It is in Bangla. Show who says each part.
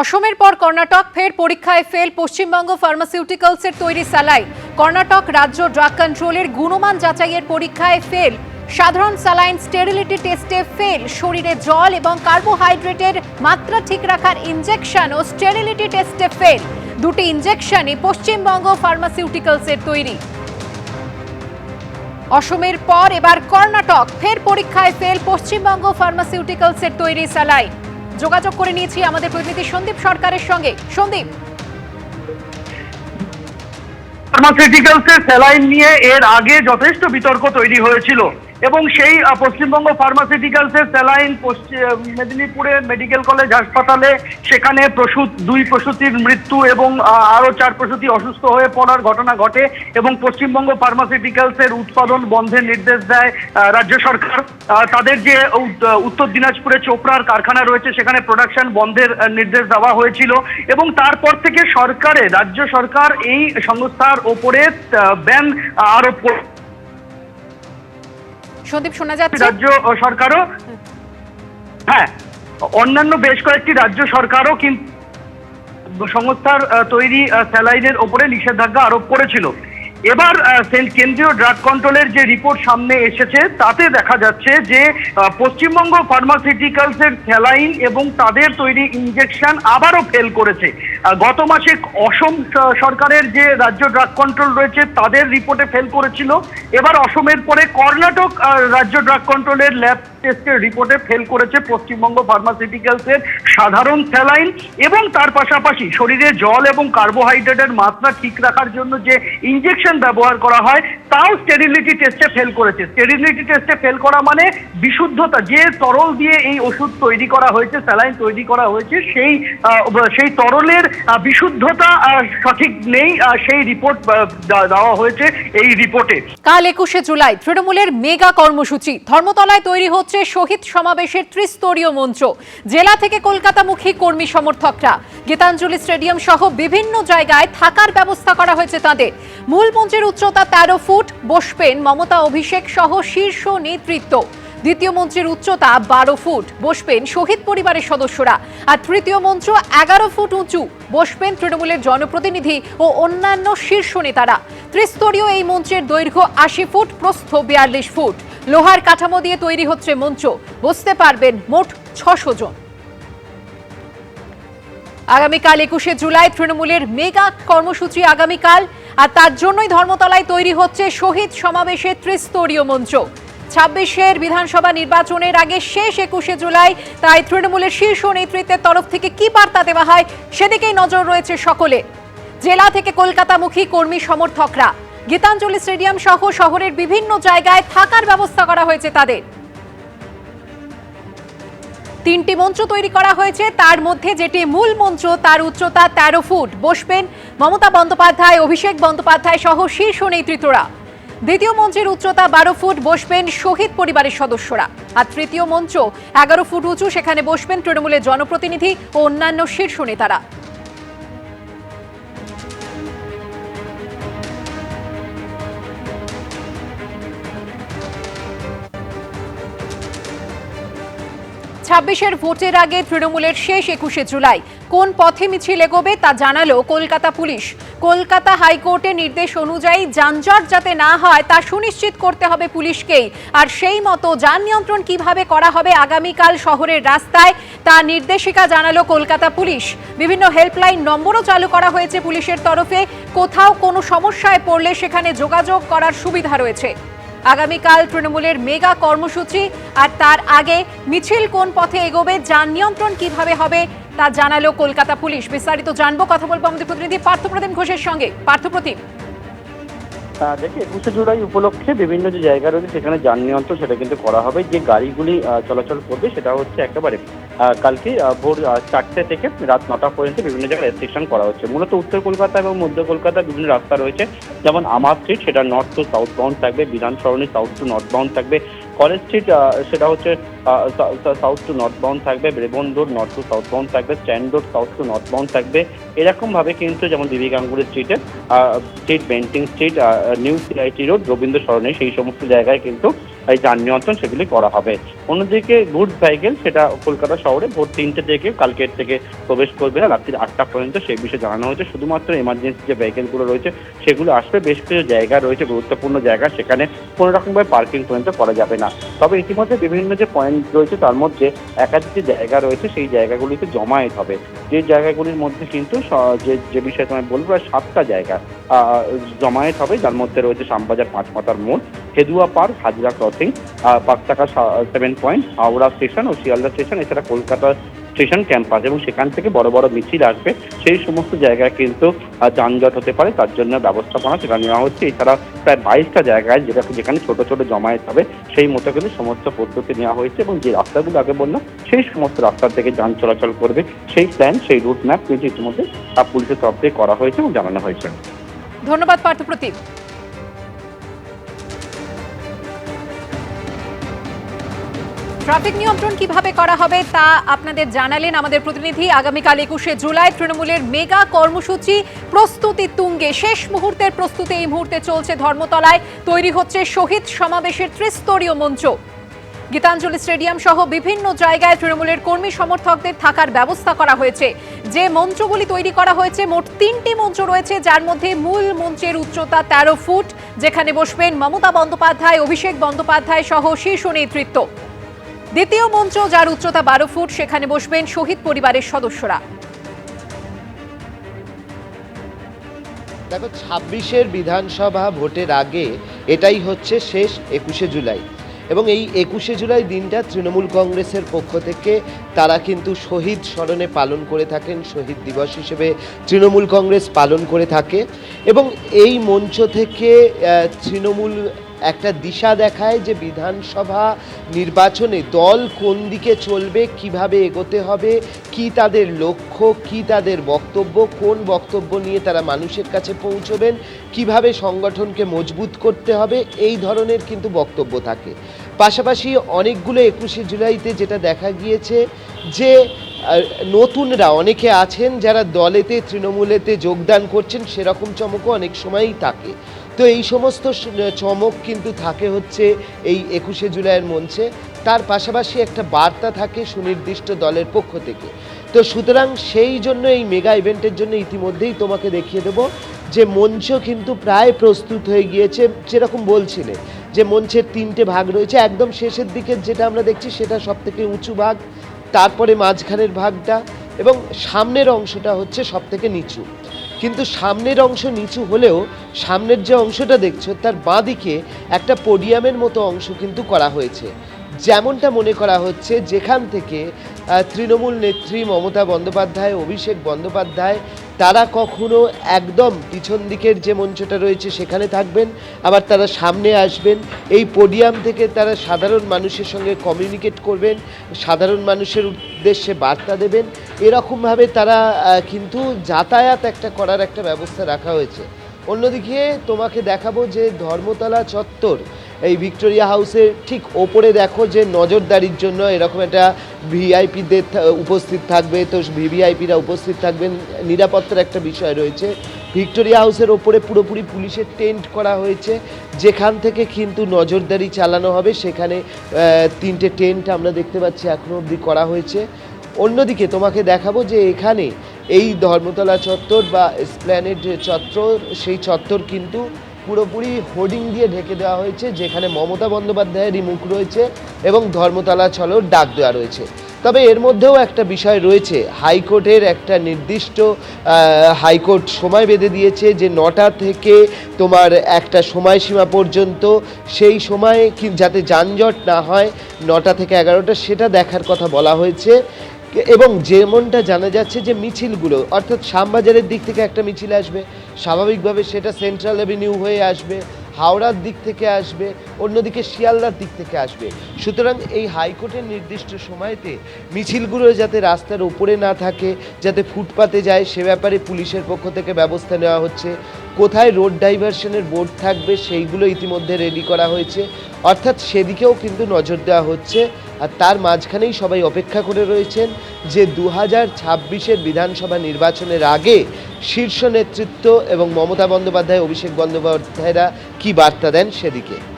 Speaker 1: অসমের পর কর্ণাটক, ফের পরীক্ষায় ফেল পশ্চিমবঙ্গ ফার্মাসিউটিক্যালসের তৈরি স্যালাইন। কর্ণাটক রাজ্য ড্রাগ কন্ট্রোলের গুণমান যাচাইয়ের পরীক্ষায় ফেল সাধারণ স্যালাইন স্টেরিলিটি টেস্টে ফেল শরীরে জল এবং কার্বোহাইড্রেটের মাত্রা ঠিক রাখার ইনজেকশন ও স্টেরিলিটি টেস্টে ফেল দুটি ইনজেকশনই পশ্চিমবঙ্গ ফার্মাসিউটিক্যালসের তৈরি। অসমের পর এবার কর্ণাটক, ফের পরীক্ষায় ফেল পশ্চিমবঙ্গ ফার্মাসিউটিক্যালসের তৈরি স্যালাইন। যোগাযোগ করে নিয়েছি আমাদের প্রতিনিধি সন্দীপ সরকারের সঙ্গে। সন্দীপ
Speaker 2: ফার্মাসিউটিক্যালসের স্যালাইন নিয়ে এর আগে যথেষ্ট বিতর্ক তৈরি হয়েছিল। এবং সেই পশ্চিমবঙ্গ ফার্মাসিউটিক্যালসের স্যালাইন পশ্চিম মেদিনীপুরের মেডিকেল কলেজ হাসপাতালে সেখানে প্রসূত দুই প্রসূতির মৃত্যু এবং আহ, আরও চার প্রসূতি অসুস্থ হয়ে পড়ার ঘটনা ঘটে এবং পশ্চিমবঙ্গ ফার্মাসিউটিক্যালসের উৎপাদন বন্ধের নির্দেশ দেয় রাজ্য সরকার। তাদের যে উত- উত্তর দিনাজপুরে চোপড়ার কারখানা রয়েছে সেখানে প্রোডাকশন বন্ধের নির্দেশ দেওয়া হয়েছিল এবং তারপর থেকে সরকারে রাজ্য সরকার এই সংস্থার ওপরে ব্যান আরোপ
Speaker 1: সন্দীপ শোনা যাচ্ছে?
Speaker 2: রাজ্য সরকারও হ্যাঁ অন্যান্য বেশ কয়েকটি রাজ্য সরকারও কিন্তু সংস্থার তৈরি স্যালাইনের ওপরে নিষেধাজ্ঞা আরোপ করেছিল। এবার কেন্দ্রীয় ড্রাগ কন্ট্রোলের যে রিপোর্ট সামনে এসেছে তাতে দেখা যাচ্ছে যে পশ্চিমবঙ্গ ফার্মাসিউটিক্যালসের স্যালাইন এবং তাদের তৈরি ইনজেকশন আবারও ফেল করেছে। গত মাসে অসম সরকারের যে রাজ্য ড্রাগ কন্ট্রোল রয়েছে, তাদের রিপোর্টে ফেল করেছিল। এবার অসমের পরে কর্ণাটক রাজ্য ড্রাগ কন্ট্রোলের ল্যাব টেস্টের রিপোর্টে ফেল করেছে পশ্চিমবঙ্গ ফার্মাসিউটিক্যালসের সাধারণ স্যালাইন এবং তার পাশাপাশি শরীরে জল এবং কার্বোহাইড্রেটের মাত্রা ঠিক রাখার জন্য যে ইঞ্জেকশন ব্যবহার করা হয় তাও স্টেরিলিটি টেস্টে ফেল করেছে। স্টেরিলিটি টেস্টে ফেল করা মানে বিশুদ্ধতা, যে তরল দিয়ে এই ওষুধ তৈরি করা হয়েছে, স্যালাইন তৈরি করা হয়েছে, সেই সেই তরলের বিশুদ্ধতা সঠিক নেই সেই রিপোর্ট দেওয়া হয়েছে এই রিপোর্টে
Speaker 1: কাল একুশে জুলাই তৃণমূলের মেগা কর্মসূচি। ধর্মতলায় তৈরি হচ্ছে শহীদ সমাবেশের ত্রিস্তরীয় মঞ্চ। জেলা থেকে কলকাতামুখী কর্মী সমর্থকরা। গীতাঞ্জলি স্টেডিয়াম সহ বিভিন্ন জায়গায় থাকার ব্যবস্থা করা হয়েছে তাদের। মূল মঞ্চের উচ্চতা তেরো ফুট। বসবেন মমতা অভিষেক সহ শীর্ষ নেতৃত্ব। দ্বিতীয় মঞ্চের উচ্চতা বারো ফুট, বসবেন শহীদ পরিবারের সদস্যরা। আর তৃতীয় মঞ্চ এগারো ফুট উঁচু, বসবেন তৃণমূলের জনপ্রতিনিধি ও অন্যান্য শীর্ষ নেতারা। ত্রিস্তরীয় এই মঞ্চের দৈর্ঘ্য আশি ফুট, প্রস্থ বিয়াল্লিশ ফুট। লোহার কাঠামো দিয়ে তৈরি হচ্ছে মঞ্চ বসতে পারবেন মোট ছশো জন। আগামীকাল একুশে জুলাই তৃণমূলের মেগা কর্মসূচি আগামীকাল, আর তার জন্যই ধর্মতলায় তৈরি হচ্ছে শহীদ সমাবেশের ত্রিস্তরীয় মঞ্চ ছাব্বিশের বিধানসভা নির্বাচনের আগে শেষ একুশে জুলাই, তাই তৃণমূলের শীর্ষ নেতৃত্বের তরফ থেকে কি বার্তা দেওয়া হয় সেদিকেই নজর রয়েছে সকলে। জেলা থেকে কলকাতামুখী কর্মী সমর্থকরা। গীতাঞ্জলি স্টেডিয়াম সহ শহরের বিভিন্ন জায়গায় থাকার ব্যবস্থা করা হয়েছে তাদের। তিনটি মঞ্চ তৈরি করা হয়েছে, তার মধ্যে যেটি মূল মঞ্চ, তার উচ্চতা তেরো ফুট। বসবেন মমতা বন্দ্যোপাধ্যায়, অভিষেক বন্দ্যোপাধ্যায় সহ শীর্ষ নেতৃত্বরা। দ্বিতীয় মঞ্চের উচ্চতা বারো ফুট, বসবেন শহীদ পরিবারের সদস্যরা। আর তৃতীয় মঞ্চ এগারো ফুট উঁচু, সেখানে বসবেন তৃণমূলের জনপ্রতিনিধি ও অন্যান্য শীর্ষ নেতারা। ছাব্বিশের ভোটের আগে তৃণমূলের শেষ একুশে জুলাই। কোন পথে মিছিল এগোবে তা জানালো কলকাতা পুলিশ। কলকাতা হাইকোর্টের নির্দেশ অনুযায়ী যানজট যাতে না হয় তা সুনিশ্চিত করতে হবে পুলিশকেই। আর সেই মতো যান নিয়ন্ত্রণ কীভাবে করা হবে আগামীকাল শহরের রাস্তায়, তা নির্দেশিকা জানালো কলকাতা পুলিশ। বিভিন্ন হেল্পলাইন নম্বরও চালু করা হয়েছে পুলিশের তরফে। কোথাও কোনো সমস্যায় পড়লে সেখানে যোগাযোগ করার সুবিধা রয়েছে। আগামীকাল তৃণমূলের মেগা কর্মসূচি, আর তার আগে মিছিল কোন পথে এগোবে যান নিয়ন্ত্রণ কীভাবে হবে, তা জানালো কলকাতা পুলিশ। বিস্তারিত জানব, কথা বলব আমাদের প্রতিনিধি পার্থপ্রতিম ঘোষের সঙ্গে। পার্থপ্রতিম।
Speaker 3: দেখে একুশে জুলাই উপলক্ষে বিভিন্ন যে জায়গা রয়েছে সেখানে যান নিয়ন্ত্রণ সেটা কিন্তু করা হবে। যে গাড়িগুলি চলাচল করবে সেটা হচ্ছে একেবারে কালকে ভোর চারটে থেকে রাত নটা পর্যন্ত বিভিন্ন জায়গায় রেস্ট্রিকশন করা হচ্ছে। মূলত উত্তর কলকাতা এবং মধ্য কলকাতা বিভিন্ন রাস্তা রয়েছে। যেমন আমার স্ট্রিট সেটা নর্থ টু সাউথ বাউন্ড থাকবে Bidhan Sarani south to north bound থাকবে। কলেজ স্ট্রিট সেটা হচ্ছে সাউথ টু নর্থ বাউন্ড থাকবে Brabourne road north to south bound থাকবে Strand road south to north bound থাকবে। এরকমভাবে কিন্তু যেমন দিদি গাঙ্গুলি স্ট্রিটে street Bentinck street new C I T road, Rabindra সরণে, সেই সমস্ত জায়গায় কিন্তু এই যান নিয়ন্ত্রণ সেগুলি করা হবে। অন্যদিকে গুড সাইকেল, সেটা কলকাতা শহরে ভোর তিনটে থেকে কালকের থেকে প্রবেশ করবে না, রাত্রি আটটা পর্যন্ত সেই বিষয়ে জানানো হয়েছে। শুধুমাত্র এমার্জেন্সি যে ভেহিকেলগুলো রয়েছে, সেগুলো আসবে। বেশ কিছু জায়গা রয়েছে, গুরুত্বপূর্ণ জায়গা, সেখানে কোনো রকমভাবে পার্কিং পর্যন্ত করা যাবে না। তবে ইতিমধ্যে বিভিন্ন যে পয়েন্ট রয়েছে, তার মধ্যে একাধিক যে জায়গা রয়েছে, সেই জায়গাগুলিতে জমায়েত হবে। যে জায়গাগুলির মধ্যে কিন্তু যে যে বিষয়ে তোমায় বলব সাতটা জায়গা জমায়েত হবে। যার মধ্যে রয়েছে শ্যামবাজার পাঁচমাতার মোড় হেদুয়া পার্ক, হাজরা ক্রসিং পাঁচটাকা সেভেন পয়েন্ট হাওড়া স্টেশন ও শিয়ালদা স্টেশন, এছাড়া কলকাতা স্টেশন ক্যাম্পাস এবং সেখান থেকে বড় বড় মিছিল আসবে। সেই সমস্ত জায়গায় কিন্তু যানজট হতে পারে, তার জন্য ব্যবস্থাপনা সেটা নেওয়া হচ্ছে। এছাড়া প্রায় বাইশটা জায়গায় যেটা যেখানে ছোট ছোট জমায়েত হবে, সেই মতো কিন্তু সমস্ত পদ্ধতি নেওয়া হয়েছে এবং যে রাস্তাগুলো আগে বললাম, সেই সমস্ত রাস্তা থেকে যান চলাচল করবে। সেই প্ল্যান সেই রুট ম্যাপ কিন্তু ইতিমধ্যে পুলিশের তরফ থেকে করা হয়েছে এবং জানানো হয়েছে।
Speaker 1: ধন্যবাদ পার্থপ্রতিম ট্রাফিক নিয়ন্ত্রণ কীভাবে করা হবে তা আপনাদের জানালেন আমাদের প্রতিনিধি আগামীকাল একুশে জুলাই তৃণমূলের মেগা কর্মসূচি প্রস্তুতি তুঙ্গে। শেষ মুহূর্তের প্রস্তুতি এই মুহূর্তে চলছে ধর্মতলায়। তৈরি হচ্ছে শহীদ সমাবেশের ত্রিস্তরীয় মঞ্চ। গীতাঞ্জলি স্টেডিয়াম সহ বিভিন্ন জায়গায় তৃণমূলের কর্মী সমর্থকদের থাকার ব্যবস্থা করা হয়েছে। যে মঞ্চগুলি তৈরি করা হয়েছে, মোট তিনটি মঞ্চ রয়েছে, যার মধ্যে মূল মঞ্চের উচ্চতা তেরো ফুট, যেখানে বসবেন মমতা বন্দ্যোপাধ্যায়, অভিষেক বন্দ্যোপাধ্যায় সহ শীর্ষ নেতৃত্ব। দ্বিতীয় মঞ্চ যার উচ্চতা বারো ফুট, সেখানে বসবেন শহীদ পরিবারের সদস্যরা।
Speaker 4: দেখো, ছাব্বিশের বিধানসভা ভোটের আগে এটাই হচ্ছে শেষ একুশে জুলাই। এবং এই একুশে জুলাই দিনটা তৃণমূল কংগ্রেসের পক্ষ থেকে তারা কিন্তু শহীদ স্মরণে পালন করে থাকেন, শহীদ দিবস হিসেবে তৃণমূল কংগ্রেস পালন করে থাকে। এবং এই মঞ্চ থেকে তৃণমূল একটা দিশা দেখায় যে বিধানসভা নির্বাচনে দল কোন দিকে চলবে, কীভাবে এগোতে হবে, কি তাদের লক্ষ্য, কি তাদের বক্তব্য, কোন বক্তব্য নিয়ে তারা মানুষের কাছে পৌঁছবেন, কীভাবে সংগঠনকে মজবুত করতে হবে, এই ধরনের কিন্তু বক্তব্য থাকে। পাশাপাশি অনেকগুলো একুশে জুলাইতে যেটা দেখা গিয়েছে যে নতুনরা অনেকে আছেন যারা দলেতে, তৃণমূলেতে যোগদান করছেন, সেরকম চমকও অনেক সময়ই থাকে। তো এই সমস্ত চমক কিন্তু থাকে হচ্ছে এই একুশে জুলাইয়ের মঞ্চে। তার পাশাপাশি একটা বার্তা থাকে সুনির্দিষ্ট দলের পক্ষ থেকে। তো সুতরাং সেই জন্য এই মেগা ইভেন্টের জন্য ইতিমধ্যেই তোমাকে দেখিয়ে দেবো যে মঞ্চ কিন্তু প্রায় প্রস্তুত হয়ে গিয়েছে, যেরকম বলছিলে, যে মঞ্চের তিনটে ভাগ রয়েছে। একদম শেষের দিকে যেটা আমরা দেখছি, সেটা সব থেকে উঁচু ভাগ, তারপরে মাঝখানের ভাগটা এবং সামনের অংশটা হচ্ছে সব থেকে নিচু। কিন্তু সামনের অংশ নিচু হলেও সামনের যে অংশটা দেখছ, তার বাঁদিকে একটা পোডিয়ামের মতো অংশ কিন্তু করা হয়েছে। যেমনটা মনে করা হচ্ছে, যেখান থেকে তৃণমূল নেত্রী মমতা বন্দ্যোপাধ্যায়, অভিষেক বন্দ্যোপাধ্যায় তারা কখনো একদম পিছন দিকের যে মঞ্চটা রয়েছে সেখানে থাকবেন, আবার তারা সামনে আসবেন। এই পোডিয়াম থেকে তারা সাধারণ মানুষের সঙ্গে কমিউনিকেট করবেন, সাধারণ মানুষের উদ্দেশ্যে বার্তা দেবেন। এরকমভাবে তারা কিন্তু যাতায়াত একটা করার একটা ব্যবস্থা রাখা হয়েছে। অন্যদিকে তোমাকে দেখাবো যে ধর্মতলা চত্বর এই ভিক্টোরিয়া হাউসের ঠিক ওপরে দেখো যে নজরদারির জন্য এরকম একটা ভিআইপিদের উপস্থিত থাকবে। তো ভিভিআইপিরা উপস্থিত থাকবেন। নিরাপত্তার একটা বিষয় রয়েছে। ভিক্টোরিয়া হাউসের ওপরে পুরোপুরি পুলিশের টেন্ট করা হয়েছে। যেখান থেকে কিন্তু নজরদারি চালানো হবে, সেখানে তিনটে টেন্ট আমরা দেখতে পাচ্ছি এখনও অবধি করা হয়েছে। অন্যদিকে তোমাকে দেখাবো যে এখানে এই ধর্মতলা চত্বর বা স্প্ল্যানেড চত্বর, সেই চত্বর কিন্তু পুরোপুরি হোর্ডিং দিয়ে ঢেকে দেওয়া হয়েছে, যেখানে মমতা বন্দ্যোপাধ্যায়েরই মুখ রয়েছে এবং ধর্মতলা চলোর ডাক দেওয়া রয়েছে। তবে এর মধ্যেও একটা বিষয় রয়েছে, হাইকোর্টের একটা নির্দিষ্ট হাইকোর্ট সময় বেঁধে দিয়েছে যে নটা থেকে তোমার একটা সময়সীমা পর্যন্ত, সেই সময়ে কি যাতে যানজট না হয়, নটা থেকে এগারোটা সেটা দেখার কথা বলা হয়েছে। এবং যেমনটা জানা যাচ্ছে যে মিছিলগুলো, অর্থাৎ শ্যামবাজারের দিক থেকে একটা মিছিল আসবে স্বাভাবিকভাবে সেটা সেন্ট্রাল অ্যাভিনিউ হয়ে আসবে, হাওড়ার দিক থেকে আসবে, অন্যদিকে শিয়ালদার দিক থেকে আসবে। সুতরাং এই হাইকোর্টের নির্দিষ্ট সময়তে মিছিলগুলো যাতে রাস্তার উপরে না থাকে, যাতে ফুটপাতে যায়, সে ব্যাপারে পুলিশের পক্ষ থেকে ব্যবস্থা নেওয়া হচ্ছে। কোথায় রোড ডাইভারশনের বোর্ড থাকবে, সেইগুলো ইতিমধ্যে রেডি করা হয়েছে। অর্থাৎ সেদিকেও কিন্তু নজর দেওয়া হচ্ছে। আর তার মাঝখানেই সবাই অপেক্ষা করে রয়েছেন যে দু হাজার ছাব্বিশের বিধানসভা নির্বাচনের আগে শীর্ষ নেতৃত্ব এবং মমতা বন্দ্যোপাধ্যায়, অভিষেক বন্দ্যোপাধ্যায়রা কি বার্তা দেন সেদিকে।